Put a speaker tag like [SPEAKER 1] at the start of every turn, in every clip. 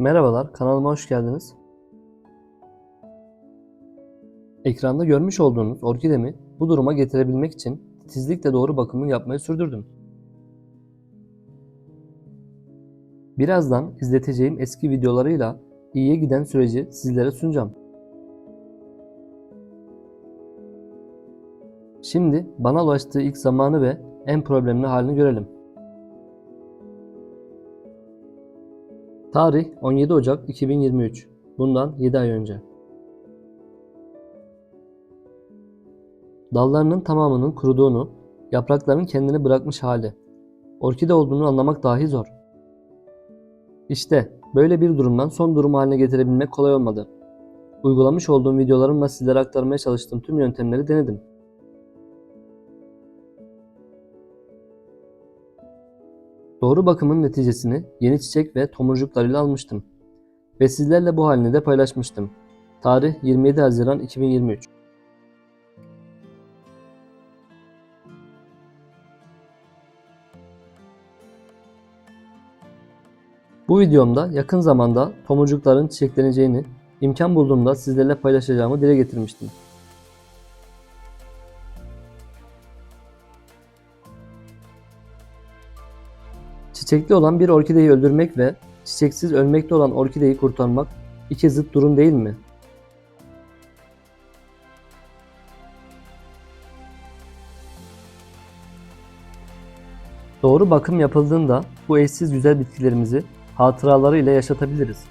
[SPEAKER 1] Merhabalar, kanalıma hoş geldiniz. Ekranda görmüş olduğunuz orkidemi bu duruma getirebilmek için titizlikle doğru bakımını yapmayı sürdürdüm. Birazdan izleteceğim eski videolarıyla iyiye giden süreci sizlere sunacağım. Şimdi bana ulaştığı ilk zamanı ve en problemli halini görelim. Tarih 17 Ocak 2023. Bundan 7 ay önce. Dallarının tamamının kuruduğunu, yaprakların kendini bırakmış hali. Orkide olduğunu anlamak dahi zor. İşte böyle bir durumdan son durum haline getirebilmek kolay olmadı. Uygulamış olduğum videolarımla sizlere aktarmaya çalıştığım tüm yöntemleri denedim. Doğru bakımın neticesini yeni çiçek ve tomurcuklarıyla almıştım. Ve sizlerle bu halini de paylaşmıştım. Tarih 27 Haziran 2023. Bu videomda yakın zamanda tomurcukların çiçekleneceğini, imkan bulduğumda sizlerle paylaşacağımı dile getirmiştim. Çiçekli olan bir orkideyi öldürmek ve çiçeksiz ölmekte olan orkideyi kurtarmak iki zıt durum değil mi? Doğru bakım yapıldığında bu eşsiz güzel bitkilerimizi hatıraları ile yaşatabiliriz.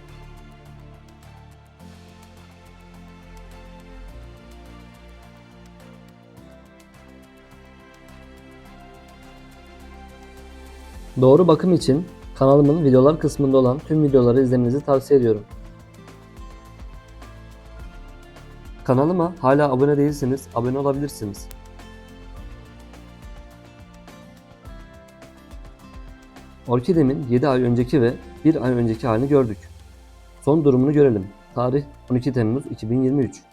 [SPEAKER 1] Doğru bakım için kanalımın videolar kısmında olan tüm videoları izlemenizi tavsiye ediyorum. Kanalıma hala abone değilseniz abone olabilirsiniz. Orkidemin 7 ay önceki ve 1 ay önceki halini gördük. Son durumunu görelim. Tarih 12 Temmuz 2023.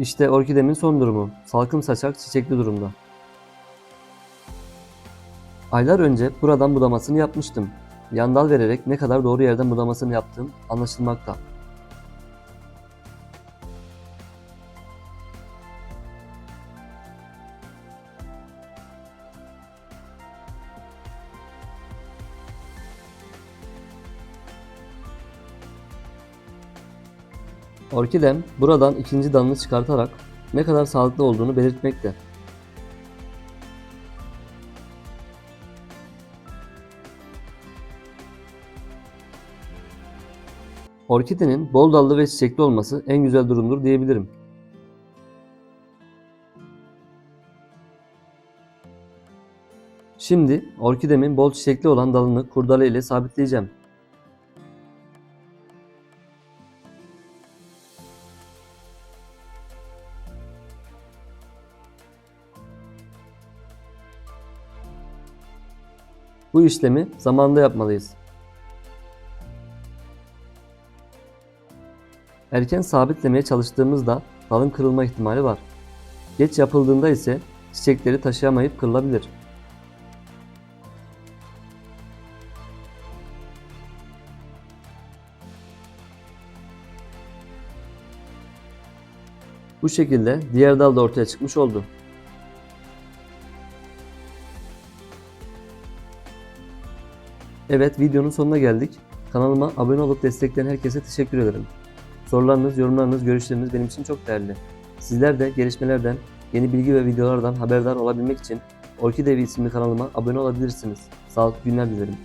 [SPEAKER 1] İşte orkidemin son durumu. Salkım saçak çiçekli durumda. Aylar önce buradan budamasını yapmıştım. Yandal vererek ne kadar doğru yerden budamasını yaptığım anlaşılmakta. Orkidem buradan ikinci dalını çıkartarak ne kadar sağlıklı olduğunu belirtmekte. Orkidenin bol dallı ve çiçekli olması en güzel durumdur diyebilirim. Şimdi orkidemin bol çiçekli olan dalını kurdele ile sabitleyeceğim. Bu işlemi zamanında yapmalıyız. Erken sabitlemeye çalıştığımızda dalın kırılma ihtimali var. Geç yapıldığında ise çiçekleri taşıyamayıp kırılabilir. Bu şekilde diğer dal da ortaya çıkmış oldu. Evet videonun sonuna geldik. Kanalıma abone olup destekleyen herkese teşekkür ederim. Sorularınız, yorumlarınız, görüşleriniz benim için çok değerli. Sizler de gelişmelerden, yeni bilgi ve videolardan haberdar olabilmek için Orkidevi isimli kanalıma abone olabilirsiniz. Sağlıklı günler dilerim.